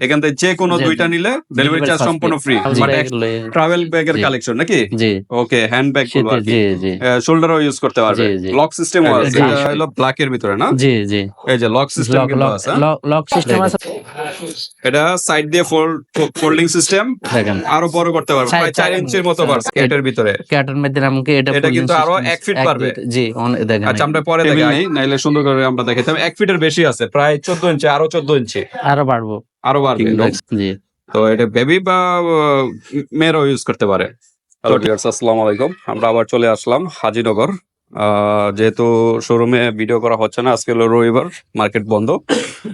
এখান থেকে যে কোনো দুইটা নিলে ডেলিভারি চার্জ সম্পূর্ণ ফ্রি ট্রাভেল ব্যাগের। কালেকশন নাকি? ওকে হ্যান্ড ব্যাগ শোল্ডারও ইউজ করতে পারবে। লক সিস্টেম আছে। এটা হলো ব্ল্যাক এর ভিতরে না? জি জি। এই যে লক সিস্টেম লক কিন্তু আছে। লক সিস্টেম আছে। এটা সাইড দিয়ে ফোল্ডিং সিস্টেম আরও বড় করতে পারবে চার- প্রায় চার চার- ইঞ্চির মতো এটার ভিতরে। ক্যাটার মধ্যে আমাকে এটা এটা কিন্তু আরও এক ফিট পারবে। জি দেখেন। আচ্ছা আমরা পরে দেখাই। নাইলে সুন্দর করে আমরা দেখাইতাম এক ফিটের বেশি আছে প্রায় চোদ্দ ইঞ্চি আরও চোদ্দ ইঞ্চি। আরও বাড়বো। আরও বাড়বে জি। তো এটা বেবি বা মেয়েরাও ইউজ করতে পারে। হ্যালো আসসালামু আলাইকুম। আমরা আবার চলে আসলাম হাজিনগর। যেহেতু শোরুমে ভিডিও করা হচ্ছে না আজকে হলো রবিবার মার্কেট বন্ধ।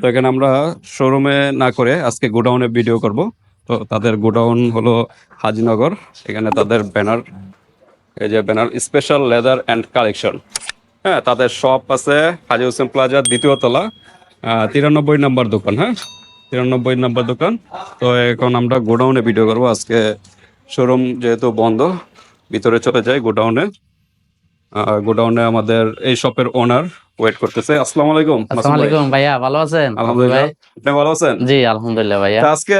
তো এখানে আমরা শোরুমে না করে আজকে গোডাউনে ভিডিও করব। তো তাদের গোডাউন হলো হাজিনগর। এখানে তাদের ব্যানার এই যে banner special leather and collection হ্যাঁ তাদের শপ আছে হাজি হোসেন প্লাজার দ্বিতীয় তলা। তিরানব্বই নাম্বার দোকান হ্যাঁ? তিরানব্বই নাম্বার দোকান। তো এখন আমরা গোডাউনে ভিডিও করব। আজকে শোরুম যেহেতু বন্ধ, ভিতরে চলে যাই গোডাউনে। গোডাউনে আমাদের এই শপের ওনার ওয়েট করতেছে। আসসালামু আলাইকুম আসসালামু আলাইকুম ভাইয়া ভালো আছেন? আলহামদুলিল্লাহ। আপনি ভালো আছেন? জি আলহামদুলিল্লাহ ভাইয়া। আজকে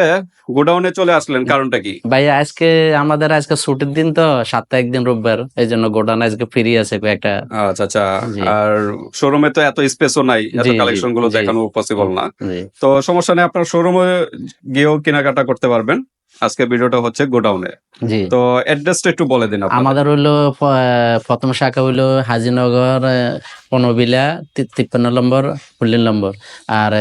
গোডাউনে চলে আসলেন কারণটা কি? ভাইয়া আজকে আমাদের আজকে ছুটির দিন তো সাপ্তাহিক দিন রোববার এই জন্য গোডাউন আজকে ফ্রি আছে কয়েকটা। আচ্ছা আচ্ছা। আর শোরুমে তো এত স্পেসও নাই এত কালেকশনগুলো দেখানো পসিবল না। তো সমস্যা নেই আপনার শোরুমে গিয়েও কেনাকাটা করতে পারবেন। আজকে ভিডিওটা হচ্ছে গোডাউনে। জি। তো অ্যাড্রেসটা একটু বলে দিন আমাদের হইল প- প্রথম শাখা হইল হাজিনগর পনবিলা তিপ্পান্ন নম্বর ফুল্লিন নম্বর। আর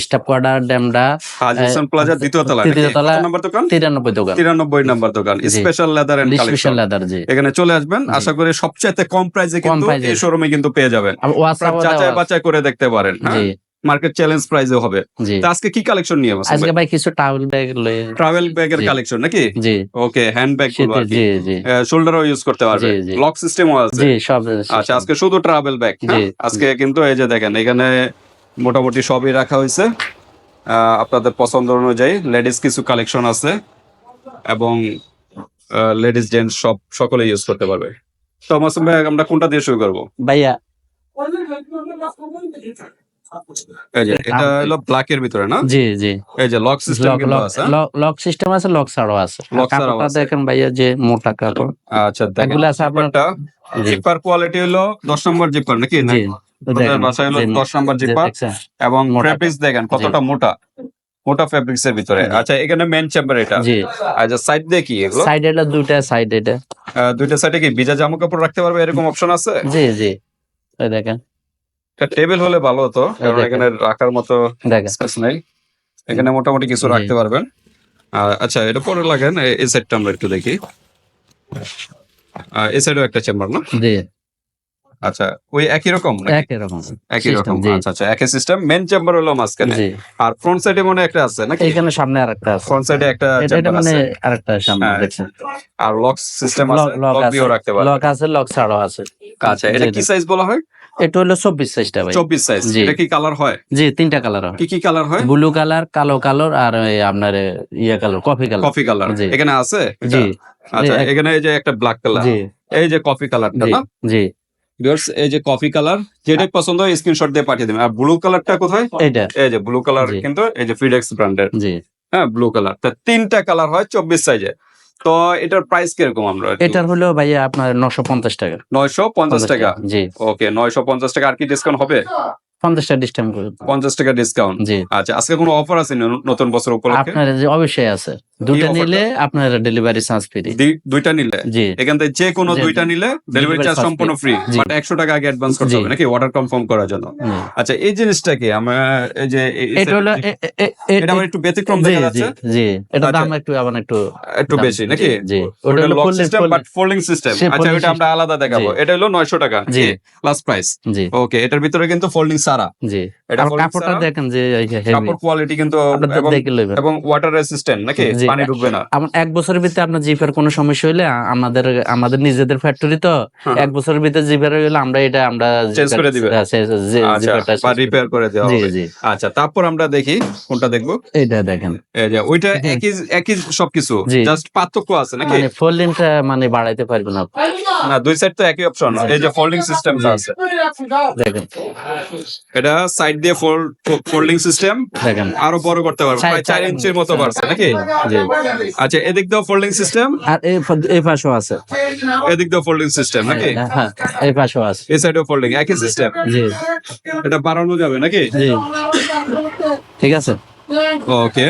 স্টাফ কোয়ার্টার ড্যামডা হাজি প্লাজা দ্বিতীয় তলা তৃতীয় তলা। নম্বর দোকান? তিরানব্বই দোকান। তিরানব্বই নম্বর দোকান। Special leather and special leather জি। এখানে চলে আসবেন। আশা করি সবচাইতে কম প্রাইসে কিন্তু। এই শোরুমে কিন্তু পেয়ে যাবেন। যাচাই বাছাই করে দেখতে পারেন জি। মার্কেট চ্যালেঞ্জ প্রাইসে হবে। তা আজকে কি কালেকশন নিয়ে আজকে ভাই? কিছু টাওয়েল ব্যাগ লয়ে ট্রাভেল ব্যাগের। কালেকশন নাকি? জি। ওকে হ্যান্ড ব্যাগ জি শোল্ডারও ইউজ করতে পারবে। লক সিস্টেমও আছে। জি সব আচ্ছা আজকে শুধু ট্রাভেল ব্যাগ আজকে কিন্তু এই যে দেখেন এখানে মোটামুটি সবই রাখা হয়েছে। আপনাদের পছন্দ অনুযায়ী লেডিস কিছু কালেকশন আছে এবং লেডিস জেন্টস সব সকলে ইউজ করতে পারবে। তো মাসুম ভাই আমরা কোনটা দিয়ে শুরু করব? ভাইয়া। এই যে এটা হলো ব্ল্যাক এর ভিতরে না? জি জি। এই যে লক সিস্টেম লক কিন্তু আছে লক- লক সিস্টেম আছে লক ছাড়াও আছে। লক ছাড়াও আছে। দেখেন ভাইয়া যে মোটা কাপড়। আচ্ছা দেখেন এগুলো আছে আপনার জিপার কোয়ালিটি হলো দশ নম্বর জিপার নাকি? না হলো নম্বর জিপার এবং। ফেব্রিক্স দেখেন কতটা মোটা মোটা ফেব্রিক্স এর ভিতরে। আচ্ছা এখানে মেন চেম্বার এটা। জি। আচ্ছা সাইড দিয়ে কি এগুলো? সাইড এটা দুইটা সাইড এটা। দুইটা সাইডে কি ভিজা জামা কাপড় রাখতে পারবে এরকম অপশন আছে? জি জি। দেখেন। একটা টেবিল হলে ভালো হতো কারণ এখানে রাখার মতো স্পেস নেই। এখানে মোটামুটি কিছু রাখতে পারবেন। আর আচ্ছা এটা পরে লাগেন এই সাইডটা আমরা একটু দেখি। এই সাইডেও একটা চেম্বার না? জি। আচ্ছা ওই একই রকম একই রকম। একই রকম। আচ্ছা আচ্ছা একই সিস্টেম মেন চেম্বার হলো মাঝখানে। আর ফ্রন্ট সাইডে মনে হয় একটা আছে নাকি? এইখানে সামনে আরেকটা আছে। ফ্রন্ট সাইডে একটা এটা মানে আরেকটা সামনে হ্যাঁ, দেখছেন আর লক সিস্টেম আছে লক দিয়েও রাখতে পারবে লক আছে লক ছাড়াও আছে। আচ্ছা এটা কি সাইজ বলা হয়? এটা হলো চব্বিশ সাইজটা ভাই। চব্বিশ সাইজ। এটা কি কালার হয়? জি তিনটা কালার হয়। কি কি কালার হয়? ব্লু কালার কালো কালার আর আপনার ইয়ে colour coffee colour coffee colour. এখানে আছে? জি। আচ্ছা এখানে এই যে একটা ব্ল্যাক কালার জি। এই যে কফি কালারটা জি না? জি। ভিউয়ার্স এই যে কফি কালার যেটাই পছন্দ হয় স্ক্রিনশট দিয়ে পাঠিয়ে দেবেন। আর ব্লু কালারটা কোথায়? এইটা। এই যে ব্লু কালার কিন্তু এই যে ফিডেক্স ব্র্যান্ডের জি। হ্যাঁ ব্লু কালার তা তিনটা কালার হয় চব্বিশ সাইজে তো এটার প্রাইস কীরকম আমরা এটার হলো ভাইয়া আপনার নশো পঞ্চাশ টাকা। নয়শো পঞ্চাশ টাকা? জি। ওকে নয়শো পঞ্চাশ টাকা। আর কি ডিসকাউন্ট হবে? পঞ্চাশ টাকা ডিসকাউন্ট পঞ্চাশ টাকা ডিসকাউন্ট জি। আচ্ছা আজকে কোনো অফার আছে ন- নতুন বছর উপলক্ষে? আপনার অবশ্যই আছে। দুটো offer টা? নিলে আপনার ডেলিভারি চার্জ ফ্রি দুইটা নিলে? জি। এখান থেকে যে কোনো দুইটা নিলে ডেলিভারি চার্জ সম্পূর্ণ ফ্রি বাট একশো টাকা আগে অ্যাডভান্স করতে হবে। নাকি অর্ডার কনফার্ম করার জন্য? আচ্ছা এই জিনিসটা কি? আমরা এই যে এটা হলো এটা আবার একটু ব্যতিক্রম দেখা যাচ্ছে। জি। এটা আচ্ছা। দাম একটু আবার একটু একটু বেশি নাকি? জি ওটা হলো lock system but folding system আচ্ছা ওটা আমরা আলাদা দেখাবো। এটা হলো নয়শো টাকা। জি। প্লাস প্রাইস জি। ওকে এটার ভিতরে কিন্তু ফোল্ডিং সারা। জি। এটা কাপড়টা দেখেন যে। কাপড় কোয়ালিটি কিন্তু এবং এবং ওয়াটার রেসিস্ট্যান্ট নাকি? জি। পানি ঢুকবে না। আমার এক বছরের ভিতরে আপনার জিপের কোনো সমস্যা হইলে আমাদের আমাদের নিজেদের ফ্যাক্টরি তো হ্যাঁ। এক বছরের ভিতরে জিপের হইলে আমরা এটা আমরা Change করে দিবে? হ্যাঁ, আচ্ছা রিপেয়ার করে দেওয়া হবে। আচ্ছা তারপর আমরা দেখি কোনটা দেখব? এইটা দেখেন। এই যে ওইটা একই একই সবকিছু। জাস্ট পার্থক্য আছে নাকি? মানে ফোল্ডিংটা মানে বাড়াইতে পারবেন না। না দুই সাইড তো একই অপশন এই যে ফোল্ডিং সিস্টেমটা আছে। দেখেন। এটা সাইড দিয়ে ফোল্ডিং সিস্টেম দেখেন। আরও বড় করতে পারবে। প্রায় চার- ইঞ্চির মতো বাড়ছে নাকি? জি। আচ্ছা এদিক দিয়েও ফোল্ডিং সিস্টেম আর এই পাশেও আছে। এদিক দিয়েও ফোল্ডিং সিস্টেম নাকি? হ্যাঁ এই পাশেও আছে। এই সাইডেও ফোল্ডিং একই সিস্টেম জি। এটা বাড়ানো যাবে নাকি? জি। ঠিক আছে? ওকে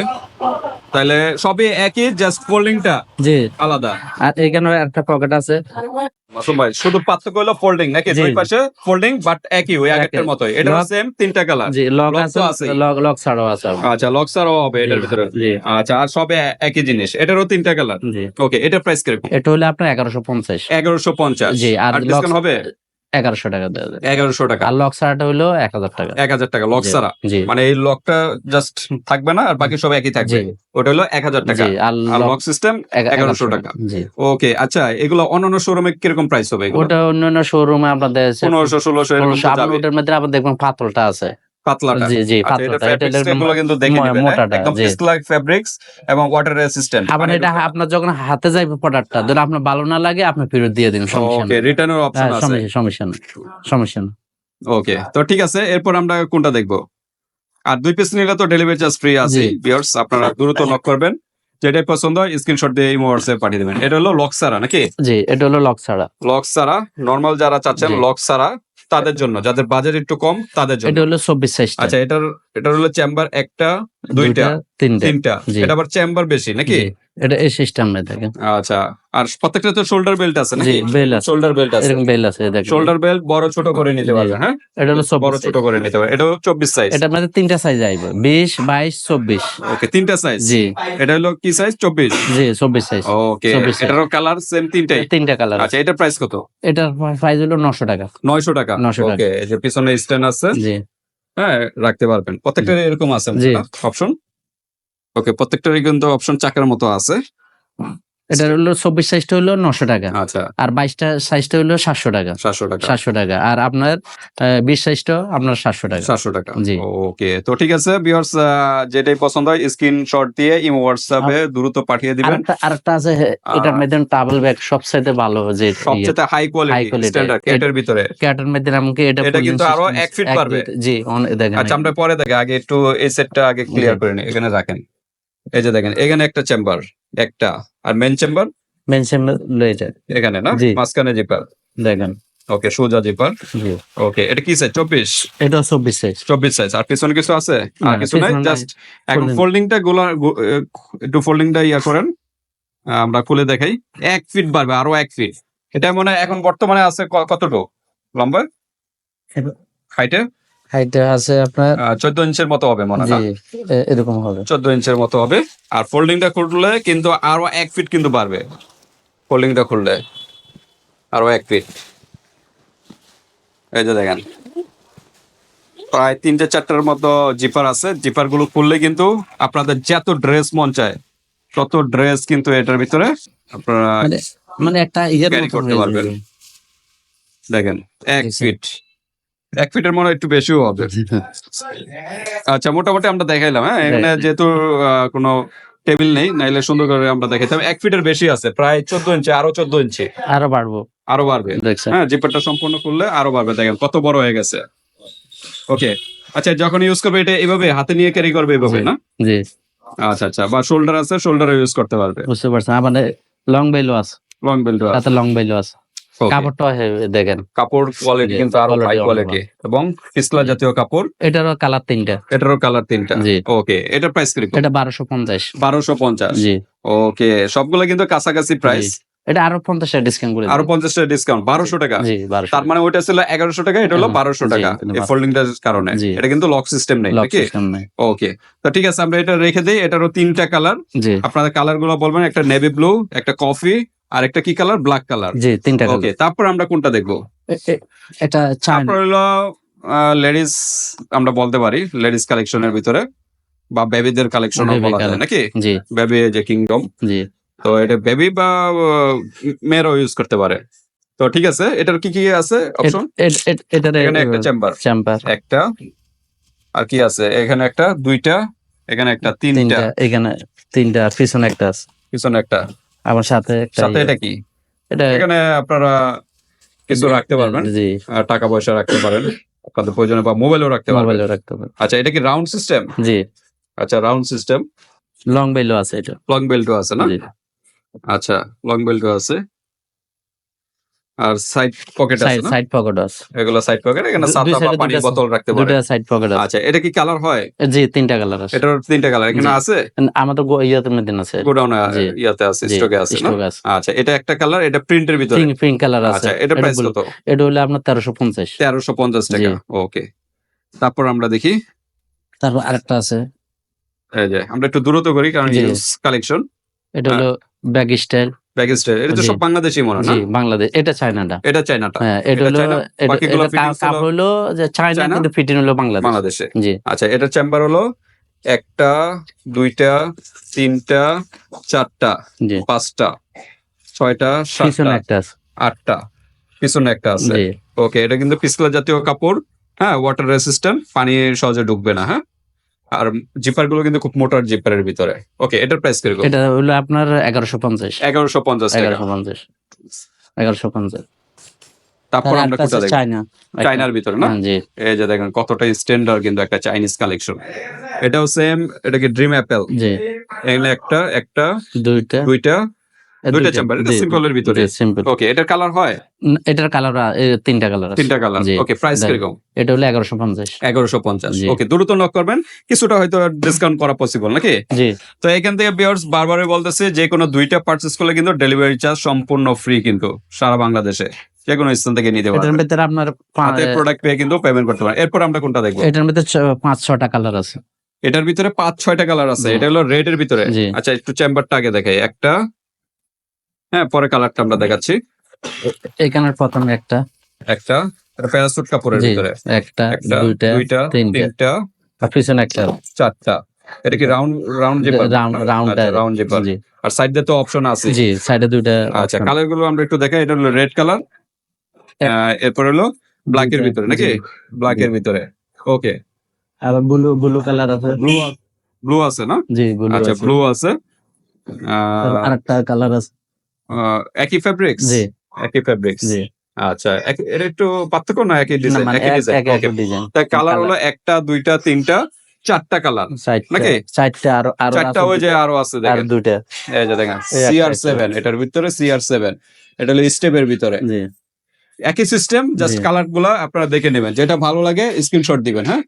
তাহলে সবই একই জাস্ট ফোল্ডিংটা জি। আলাদা? আর এখানে একটা পকেট আছে। মাসুম ভাই শুধু পার্থক্য হলো ফোল্ডিং নাকি? দুই পাশে ফোল্ডিং বাট একই ওই আগেরটার। মতোই। এটা হচ্ছে সেম তিনটা কালার জি লক আছে লক লক ছাড়াও আছে আচ্ছা লক সারও হবে এটার ভিতরে। আচ্ছা আর সবে একই জিনিস এটারও তিনটা কালার ওকে এটা প্রাইস কীরকম? এটা হলে আপনার এগারোশো পঞ্চাশ। এগারোশো পঞ্চাশ। জি আর আর ডিসকাউন্ট হবে? এগারোশো টাকা দেওয়া যায়। এগারোশো টাকা। আর লক ছাড়াটা হলো এক হাজার টাকা। এক হাজার টাকা লক ছাড়া। জি। মানে এই লকটা জাস্ট থাকবে না আর বাকি সব একই থাকবে। ওটা হলো এক হাজার টাকা। আর লক সিস্টেম এগারোশো টাকা। ওকে আচ্ছা এগুলো অন্যান্য শোরুমে কীরকম প্রাইস হবে ওটা অন্যান্য শোরুমে আপনাদের পনেরোশো ষোলোশো এরকম ওটার মধ্যে আবার দেখবেন পাতলটা আছে। পাতলাটা। জি জি আচ্ছা পাতলটা কিন্তু দেখে নেবেন হ্যাঁ? একদম লাইক ফ্যাব্রিক্স এবং ওয়াটার রেসিস্ট্যান্ট আবার এটা আপনার যখন হাতে যাইবে প্রোডাক্টটা যদি আপনার ভালো না লাগে আপনি ফেরত দিয়ে দিন সমস্যা ওকে নেই। রিটার্নের অপশন হ্যাঁ, আছে। সমস্যা ওকে তো ঠিক আছে এরপর আমরা কোনটা দেখব? আর দুই পিস নিলে তো ডেলিভারি চার্জ ফ্রি আছে ভিউয়ার্স আপনারা দ্রুত নক করবেন। যেটাই পছন্দ হয় স্ক্রিনশট দিয়ে হোয়াটসঅ্যাপ পাঠিয়ে দেবেন। এটা হলো লক সারা নাকি? জি এটা হলো লক ছাড়া লক সারা নর্মাল যারা চাচ্ছেন লক সারা তাদের জন্য যাদের বাজার একটু কম তাদের জন্য। এটা হলো চব্বিশ সাইজ আচ্ছা এটার এটার হলো চেম্বার একটা দুইটা তিনটা। তিনটা। এটা আবার চেম্বার বেশি নাকি? এটা এই সিস্টেম দেখেন। আচ্ছা আর প্রত্যেকটা তো শোল্ডার বেল্ট আছে জি নাকি বেল আছে। শোল্ডার বেল্ট আছে। এরকম বেল আছে দেখেন। শোল্ডার বেল্ট বড় ছোট করে নিতে পারবে হ্যাঁ? এটা হলো বড় ছোট করে নিতে পারবে। এটা চব্বিশ সাইজ এটা আপনাদের তিনটা সাইজ আইবে বিশ বাইশ চব্বিশ। ওকে তিনটা সাইজ জি। এটা হলো কি সাইজ চব্বিশ? জি চব্বিশ সাইজ ওকে 24। এটারও কালার সেম তিনটাই? তিনটা কালার আচ্ছা এটার প্রাইস কত? এটার প্রাইস হলো নশো টাকা। নয়শো টাকা? 900 টাকা। ওকে এই যে পিছনে স্ট্যান্ড আছে। জি। হ্যাঁ রাখতে পারবেন। প্রত্যেকটা এরকম আছে। অপশন ওকে প্রত্যেকটারই কিন্তু অপশন চাকার মতো আছে। এটার হলো চব্বিশ সাইজটা হলো নশো টাকা। আচ্ছা। আর বাইশটা সাইজটা হলো সাতশো টাকা। সাতশো টাকা। সাতশো টাকা। আর আপনার বিশ সাইজটা আপনার সাতশো টাকা। সাতশো টাকা। জি। ওকে তো ঠিক আছে বিয়ার্স যেটাই পছন্দ হয় স্ক্রিনশট দিয়ে ইমো হোয়াটসঅ্যাপে দ্রুত পাঠিয়ে দিবেন। আর একটা আছে এটার মধ্যে টাবল ব্যাগ সবচাইতে ভালো যে সবচেয়ে হাই কোয়ালিটি। স্ট্যান্ডার্ড এ- ভিতরে। ক্যাটার মধ্যে আমাকে এটা এটা কিন্তু আরও এক বাড়বে। feet, জি দেখেন আচ্ছা আমরা পরে দেখে আগে একটু এই সেটটা আগে ক্লিয়ার করে নিই এখানে রাখেন। এই যে দেখেন এখানে একটা চেম্বার একটা আর মেন চেম্বার মেনশন এটা এখানে না। মাঝখানে জিপার দেখেন। ওকে সোজা জিপার ওকে এটা কি সাইজ চব্বিশ? এটা চব্বিশ সাইজ চব্বিশ সাইজ আর পিছনে কিছু আছে? আর কিছু নাই? জাস্ট এখন। ফোল্ডিংটা গোলা একটু ফোল্ডিংটা ইয়া করেন। আমরা খুলে দেখাই। এক ফিট বাড়বে আরও এক ফিট এটা মনে হয় এখন বর্তমানে আছে কতটুকু? লম্বা? হাইটে হাইটটা আছে আপনার চোদ্দ ইঞ্চের মতো হবে মনে হয়। এরকম হবে। চোদ্দ ইঞ্চের মতো হবে। আর ফোল্ডিংটা খুললে কিন্তু আরও এক ফিট কিন্তু বাড়বে। ফোল্ডিংটা খুললে আরও এক ফিট। এই যে দেখেন। প্রায় তিনটে চারটার মতো জিপার আছে। জিপারগুলো খুললে কিন্তু আপনাদের যত ড্রেস মন চায় তত ড্রেস কিন্তু এটার ভিতরে আপনারা মানে মানে একটা ইয়ের মতো করতে পারবেন। দেখেন এক ফিট। এক ফিটের মনে একটু বেশিও হবে। আচ্ছা মোটামুটি আমরা দেখাইলাম হ্যাঁ? এখানে যেহেতু কোনো টেবিল নেই নাইলে সুন্দর করে আমরা দেখাইতাম এক ফিটের বেশি আছে প্রায় চোদ্দ ইঞ্চি আরও চোদ্দ ইঞ্চি। আরও বাড়বো। আরও বাড়বে। হ্যাঁ জিপারটা সম্পূর্ণ করলে আরও বাড়বে দেখেন কত বড় হয়ে গেছে। ওকে আচ্ছা যখন ইউজ করবে এটা এভাবে হাতে নিয়ে ক্যারি করবে এভাবে না? জি। আচ্ছা আচ্ছা বা শোল্ডার আছে শোল্ডার ইউজ করতে পারবে। বুঝতে পারছেন আমাদের লং বেলও আছে। লং বেল্ট তাতে লং বেলও আছে। কাপড়টা দেখেন। কাপড় কোয়ালিটি কিন্তু আরও হাই কোয়ালিটি এবং পিছলা জাতীয় কাপড়। এটারও কালার তিনটা। এটারও কালার তিনটা। জি। ওকে এটার প্রাইস কীরকম? এটা বারোশো পঞ্চাশ। বারোশো পঞ্চাশ। জি। ওকে সবগুলো কিন্তু কাছাকাছি প্রাইস এটা আরও পঞ্চাশ টাকা ডিসকাউন্ট করে আরও। পঞ্চাশ টাকা ডিসকাউন্ট বারোশো টাকা। জি তার মানে ওইটা ছিল এগারোশো টাকা এটা হলো বারোশো টাকা কিন্তু এই 1200 ফোল্ডিংটার কারণে। এটা কিন্তু লক সিস্টেম নেই নাকি? ওকে তো ঠিক আছে আমরা এটা রেখে দিই এটারও তিনটা কালার আপনাদের কালারগুলো বলবেন একটা নেভি ব্লু একটা কফি আর একটা কি কালার ব্ল্যাক কালার জি তিনটা ওকে তারপর আমরা কোনটা দেখব? এটা তারপর হলো লেডিস আমরা বলতে পারি লেডিস কালেকশনের ভিতরে বা বেবিদের কালেকশন বলা যায় নাকি? জি। বেবি যে কিংডম জি। তো এটা বেবি বা মেয়েরাও ইউজ করতে পারে। তো ঠিক আছে এটার কি কি আছে? অপশন এখানে একটা চেম্বার চেম্বার একটা আর কি আছে? এখানে একটা দুইটা এখানে একটা তিনটা। তিনটা এখানে তিনটা আর পিছনে একটা আছে। পিছনে একটা। আমার সাথে সাথে ইয়ে। এটা কি? এটা এখানে আপনারা কিছু রাখতে পারবেন। জি। টাকা পয়সা রাখতে পারেন। আপনাদের প্রয়োজনে বা মোবাইলও রাখতে পারবেন। মোবাইলও রাখতে পারবেন। আচ্ছা এটা কি রাউন্ড সিস্টেম জি। আচ্ছা রাউন্ড সিস্টেম লং বেলও আছে এটা। লং বেল্টও আছে না? আচ্ছা লং বেল্টও আছে। আর সাইড পকেট আছে সাইড না? সাইড পকেট আছে। এগুলো সাইড পকেট এখানে সাদা বা পানির বোতল রাখতে পারেন দুটা সাইড পকেট আছে। আচ্ছা এটা কি কালার হয়? জি তিনটা কালার আছে। এটার তিনটা কালার এখানে আছে? আমাদের ইয়েতে মধ্যে আছে। গোডাউনে। ইয়াতে আছে স্টকে আছে আচ্ছা এটা একটা কালার এটা প্রিন্টের ভিতরে? পিঙ্ক কালার আছে। আচ্ছা এটা প্রাইস কত? এটা হলো আপনার তেরোশো পঞ্চাশ। তেরোশো পঞ্চাশ টাকা ওকে তারপর আমরা দেখি। তারপর আরেকটা আছে। এই যে আমরা একটু দূরত করি কারণ। কালেকশন এটা হলো ব্যাগ স্টাইল প্যাকেজ এটা তো সব বাংলাদেশি মনে হয় বাংলাদেশ এটা চায়নাটা এটা চাইনাটা হ্যাঁ এটা হলো বাকিগুলো এটা হলো- যে চায়না চায়না? কিন্তু ফিটিং হলো বাংলাদেশ। বাংলাদেশে। জি। আচ্ছা এটা চেম্বার হলো একটা দুইটা তিনটা চারটা পাঁচটা ছয়টা পিছনে সাতটা একটা আছে। আটটা পিছনে একটা আছে। ওকে এটা কিন্তু পিছলা জাতীয় কাপড় হ্যাঁ ওয়াটার রেসিস্ট্যান্ট পানি সহজে ঢুকবে না হ্যাঁ? আর জিপারগুলো কিন্তু খুব মোটার জিপারের ভিতরে। ওকে এটার প্রাইস কীরকম? এটা হলো আপনার এগারোশো পঞ্চাশ। এগারোশো পঞ্চাশ এগারোশো পঞ্চাশ। এগারোশো পঞ্চাশ। তারপর আমরা আরেকটা দেখি চায়না। চায়নার ভিতরে না? জি। এই যে দেখেন কতটা স্ট্যান্ডার্ড কিন্তু একটা চাইনিজ কালেকশন এটাও সেম এটা কি ড্রিম অ্যাপেল জি। এখানে একটা একটা দুইটা। দুইটা। দুইটা chamber, এটা এর ভিতরে। সিম্পল ওকে এটার কালার হয়? এটার কালার তিনটা কালার আছে। তিনটা কালার ওকে প্রাইস কীরকম? এটা হলো এগারোশো পঞ্চাশ। এগারোশো পঞ্চাশ। জি। ওকে দ্রুত নক করবেন। কিছুটা হয়তো ডিসকাউন্ট করা পসিবল নাকি? জি। তো এখান থেকে বিয়ার্স বারবারই বলতেছে যে কোনো দুইটা পার্চেস করলে কিন্তু ডেলিভারি চার্জ সম্পূর্ণ ফ্রি কিন্তু সারা বাংলাদেশে। যে কোনো স্থান থেকে নিতে এটার পারবেন। ভিতরে আপনার হাতে প্রোডাক্ট পেয়ে কিন্তু পেমেন্ট করতে পারেন। এরপর আমরা কোনটা দেখব? এটার ভিতরে পাঁচ ছটা কালার আছে। এটার ভিতরে পাঁচ ছয়টা কালার আছে। এটা হলো রেড এর ভিতরে। আচ্ছা একটু চেম্বারটা আগে দেখাই। একটা হ্যাঁ পরে কালারটা আমরা দেখাচ্ছি। এখানের প্রথমে একটা। একটা এটা প্যারাসুট কাপড়ের ভিতরে। একটা দুইটা দুইটা তিনটা। আর পিছনে একটা। চারটা। এটা কি round round zipper round round round zipper জি। আর সাইডে তো অপশন আছে। জি সাইডে দুইটা আচ্ছা। কালারগুলো আমরা একটু দেখাই। এটা হলো রেড কালার এরপর হলো ব্ল্যাক এর ভিতরে। নাকি? ব্ল্যাক এর ভিতরে। ওকে আর ব্লু ব্লু কালার আছে। ব্লু ব্লু আছে না? জি ব্লু আচ্ছা ব্লু আছে। আরেকটা কালার আছে। একই ফেব্রিক্স জি। একই ফেব্রিক্স জি। আচ্ছা এটা একটু পার্থক্য না একই ডিজাইন মানে একই ডিজাইন তাই কালার হলো একটা দুইটা তিনটা চারটা কালার নাকি? চারটা আর আর চারটা ওই যে আরও আছে আর দেখেন। দুইটা। এই যে দেখেন সিআর। সেভেন এটার ভিতরে সিআর সেভেন এটা হলো স্টেপের ভিতরে। জি। একই সিস্টেম জাস্ট কালারগুলা আপনারা দেখে নেবেন। যেটা ভালো লাগে স্ক্রিনশট দিবেন হ্যাঁ?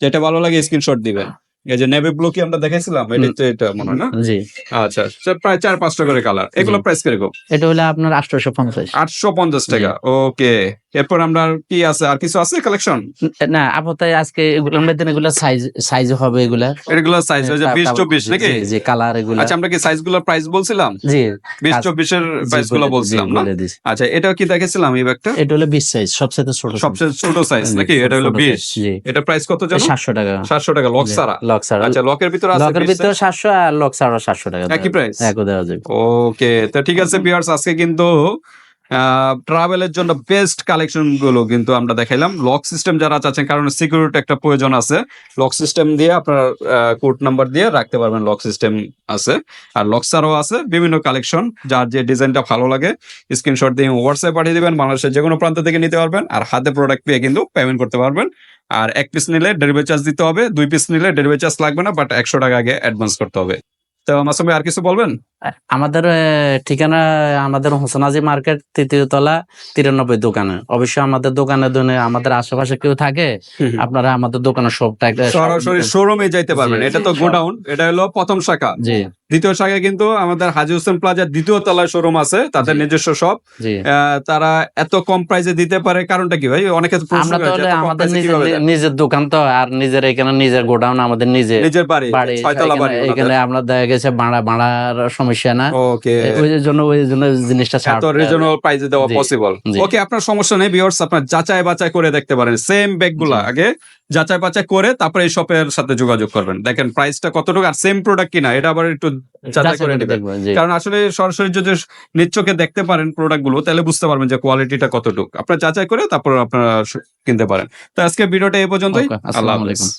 যেটা ভালো লাগে স্ক্রিনশট দিবেন। এই যে নেভি ব্লু কি আমরা দেখাইছিলাম এটা তো এটা মনে হয় না? জি। আচ্ছা প্রায় চার পাঁচটা করে কালার এগুলো প্রাইস কীরকম? এটা হলো আপনার আটশো পঞ্চাশ। আটশো পঞ্চাশ টাকা। ওকে এরপর আমরা কি আছে? আর কিছু আছে কালেকশন না আপাতত আজকে এগুলোর মধ্যে এগুলা সাইজ সাইজ হবে এগুলা। এগুলো সাইজ তা- বিশ চব্বিশ নাকি? জি, কালার এগুলা। আচ্ছা আমরা কি সাইজগুলোর প্রাইস বলছিলাম? জি বিশ আচ্ছা, চব্বিশের জি, প্রাইসগুলো বলে- বলছিলাম না? আচ্ছা এটা কি দেখেছিলাম এই ব্যাগটা? এটা হলো বিশ সাইজ সবচেয়ে ছোট সবচেয়ে ছোট সাইজ নাকি? এটা হলো ছোট বিশ। size, জি। এটা প্রাইস কত জানো? সাতশো টাকা। সাতশো টাকা লক সারা লক ছাড়া। আচ্ছা লকের ভিতরে আছে লকের 20 ভিতরে সাতশো আর লক ছাড়া সাতশো টাকা একই প্রাইস একও দেওয়া যাবে ওকে তো ঠিক আছে বিয়ার্স আজকে কিন্তু ট্রাভেলের জন্য বেস্ট কালেকশনগুলো কিন্তু আমরা দেখাইলাম। লক সিস্টেম যারা চাচ্ছেন, কারণ সিকিউরিটি একটা প্রয়োজন আছে। লক সিস্টেম দিয়ে আপনার কোড নাম্বার দিয়ে রাখতে পারবেন লক সিস্টেম আছে। আর লক ছাড়াও আছে, বিভিন্ন কালেকশন যার যে ডিজাইনটা ভালো লাগে স্ক্রিনশট দিয়ে হোয়াটসঅ্যাপ পাঠিয়ে দিবেন, বাংলাদেশের যে কোনো প্রান্ত থেকে নিতে পারবেন। আর হাতে প্রোডাক্ট পেয়ে কিন্তু পেমেন্ট করতে পারবেন। আর এক পিস নিলে ডেলিভারি চার্জ দিতে হবে, দুই পিস নিলে ডেলিভারি চার্জ লাগবে না বাট একশো টাকা আগে অ্যাডভান্স করতে হবে। তো আমার সঙ্গে আর কিছু বলবেন? আমাদের ঠিকানা আমাদের হোসেনাজি মার্কেট তৃতীয় তলা তিরানব্বই দোকানে। অবশ্যই আমাদের দোকানে দোকানে আমাদের আশেপাশে কেউ থাকে আপনারা আমাদের দোকানের সবটা সরাসরি শোরুমে যাইতে পারবেন। এটা তো গোডাউন এটা হলো প্রথম শাখা। জি। দ্বিতীয় শাখায় কিন্তু আমাদের হাজি হোসেন প্লাজার দ্বিতীয় তলায় শোরুম আছে তাদের নিজস্ব সব তারা এত কম প্রাইসে দিতে পারে কারণটা কি ভাই? অনেকে আমরা আমাদের নিজের নিজের দোকান তো আর নিজের এখানে নিজের গোডাউন আমাদের নিজে নিজের বাড়ি বাড়ি ছয়তলা বাড়ি এখানে- আমরা দেখা গেছে ভাড়া ভাড়ার সময় সমস্যা না। ওকে ওই জন্য ওই জন্য জিনিসটা ছাড় এত রিজনেবল প্রাইসে দেওয়া পসিবল ওকে আপনার সমস্যা নেই ভিউয়ার্স আপনার যাচাই বাছাই করে দেখতে পারেন। সেম ব্যাগগুলা। আগে যাচাই বাছাই করে তারপরে এই শপের সাথে যোগাযোগ করবেন। দেখেন প্রাইসটা কতটুকু আর সেম প্রোডাক্ট কিনা এটা আবার একটু যাচাই করে নেবেন। কারণ আসলে সরাসরি যদি নিজ চোখে দেখতে পারেন প্রোডাক্টগুলো তাহলে বুঝতে পারবেন যে কোয়ালিটিটা কতটুকু। আপনার যাচাই করে তারপর আপনারা কিনতে পারেন। তো আজকে ভিডিওটা এই পর্যন্তই। আল্লাহ হাফেজ আলাইকুম।